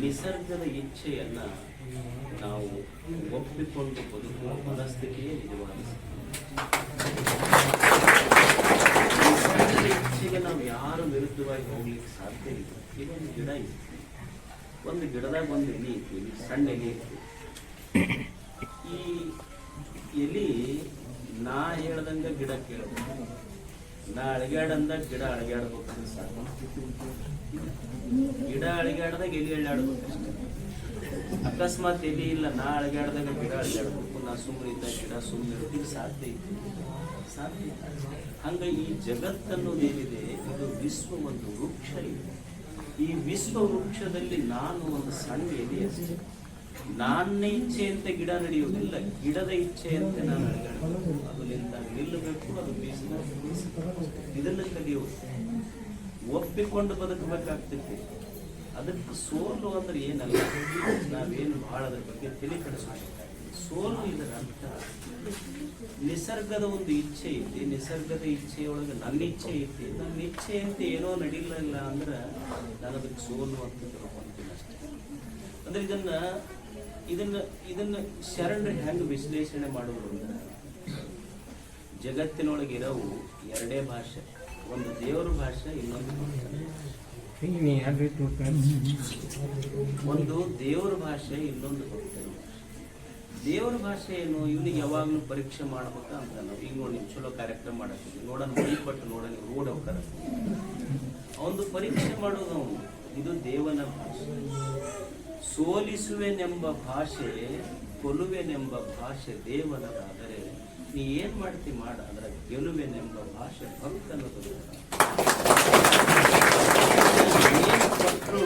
ನಿಸರ್ಗದ ಇಚ್ಛೆಯನ್ನ ನಾವು ಒಪ್ಪಿಕೊಂಡು ಬದುಕುವ ಮನಸ್ಥಿತಿಯೇ ನಿಜವಾದ ಇಚ್ಛೆಗೆ ನಾವು ಯಾರು ವಿರುದ್ಧವಾಗಿ ಹೋಗ್ಲಿಕ್ಕೆ ಸಾಧ್ಯ ಇಲ್ಲ. ಇದೊಂದು ಗಿಡ ಇತ್ತು ಒಂದು ಗಿಡದಾಗ ಒಂದು ಎಲೆ ಇತ್ತು ಇಲ್ಲಿ ಸಣ್ಣ ಎಲೆ ಇತ್ತು ಈ ಎಲಿ ನಾ ಹೇಳ್ದಂಗ ಗಿಡ ಕೇಳಬೇಕು. ನಾ ಅಳಗ್ಯಾಡಂದಾಗ ಗಿಡ ಅಳಗ್ಯಾಡ್ಬೇಕು ಸಾಕು. ಗಿಡ ಅಳಿಗಾಡ್ದಾಗ ಎಲಿ ಅಳ್ಳಾಡ್ಬೇಕು ಅಷ್ಟೇ. ಅಕಸ್ಮಾತ್ ಎಲಿ ಇಲ್ಲ, ನಾ ಅಳಿಗಾಡ್ದಾಗ ಗಿಡ ಅಳಗ್ಯಾಡ್ಬೇಕು ನಾ ಸುಮ್ಮನೆ ಇದ್ದಾಗ ಗಿಡ ಸುಮ್ಮನೆ ಇರೋದಕ್ಕೆ ಸಾಧ್ಯ ಇತ್ತು ಸಾಧ್ಯ. ಹಂಗ ಈ ಜಗತ್ತನ್ನೋದೇನಿದೆ ಇದು ವಿಶ್ವ ಒಂದು ವೃಕ್ಷ ಇದೆ. ಈ ವಿಶ್ವ ವೃಕ್ಷದಲ್ಲಿ ನಾನು ಒಂದು ಸಣ್ಣ ಎಲೆ ಅಷ್ಟೇ. ನನ್ನ ಇಚ್ಛೆಯಂತೆ ಗಿಡ ನಡೆಯುವುದಿಲ್ಲ. ಗಿಡದ ಇಚ್ಛೆಯಂತೆ ನಾನು ಅಡಗಾಡಬೇಕು ಅದು ನಿಲ್ಲಬೇಕು, ಅದು ಬೀಸಬೇಕು. ಇದನ್ನು ಕಲಿಯೋ ಒಪ್ಪಿಕೊಂಡು ಬದುಕಬೇಕಾಗ್ತೈತಿ. ಅದಕ್ಕೆ ಸೋಲು ಅಂದ್ರೆ ಏನಲ್ಲ? ನಾವೇನು ಬಹಳ ಅದ್ರ ಬಗ್ಗೆ ತಲೆ ಕೆಡಿಸ್ಬೇಕಾಗ್ತದೆ ಸೋಲು ಇದರ ಅಂತ ನಿಸರ್ಗದ ಒಂದು ಇಚ್ಛೆ ಐತಿ. ನಿಸರ್ಗದ ಇಚ್ಛೆಯೊಳಗೆ ನನ್ನ ಇಚ್ಛೆ ಐತಿ. ನನ್ನ ಇಚ್ಛೆ ಅಂತ ಏನೋ ನಡೀಲಿಲ್ಲ ಅಂದ್ರೆ ನಾನು ಅದಕ್ಕೆ ಸೋಲು ಅಂತ ತಿಳ್ಕೊಂತೀನಿ ಅಷ್ಟೇ. ಅಂದ್ರೆ ಇದನ್ನ ಇದನ್ನ ಇದನ್ನ ಶರಣರು ಹೆಂಗ್ ವಿಶ್ಲೇಷಣೆ ಮಾಡೋದು ಅಂದ್ರೆ ಜಗತ್ತಿನೊಳಗೆ ಇರೋವು ಎರಡೇ ಭಾಷೆ. ಒಂದು ದೇವರ ಭಾಷೆ, ಇನ್ನೊಂದು. ಒಂದು ದೇವರ ಭಾಷೆ, ಇನ್ನೊಂದು ಭಾಷೆ. ದೇವರ ಭಾಷೆ ಏನು ಇವನಿಗೆ ಯಾವಾಗಲೂ ಪರೀಕ್ಷೆ ಮಾಡ್ಬೇಕ ಅಂತ ನಾವು. ಈಗ ನೋಡಿ ಚಲೋ ಕಾರ್ಯಕ್ರಮ ಮಾಡತ್ತೀವಿ ನೋಡೋಣ ಮೈಪಟ್ಟು ನೋಡೋಣ ರೋಡ್ ಹೋಗ್ತಾರ ಅವನು ಪರೀಕ್ಷೆ ಮಾಡೋದು ಅವನು. ಇದು ದೇವನ ಭಾಷೆ. ಸೋಲಿಸುವೆನೆಂಬ ಭಾಷೆ ಕೊಲುವೆನೆಂಬ ಭಾಷೆ ದೇವನದಾದರೆ ನೀ ಏನ್ ಮಾಡ್ತಿ ಮಾಡ, ಅದರ ಗೆಲುವೆನೆಂಬ ಭಾಷೆ ಭಕ್ತನದು ಕೊಟ್ಟರು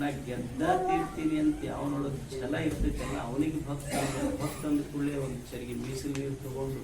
ನಾ ಗೆದ್ದ ತೀರ್ತೀನಿ ಅಂತ ಅವನೊಳಗೆ ಛಲ ಇರ್ತೈತಲ್ಲ, ಅವನಿಗೆ ಭಕ್ತ ಭಕ್ತ ಅಂದ ಕೂಡಲೇ ಒಂದು ಚರಿಗೆ ಮೀಸಲು ನೀರು ತಗೊಂಡು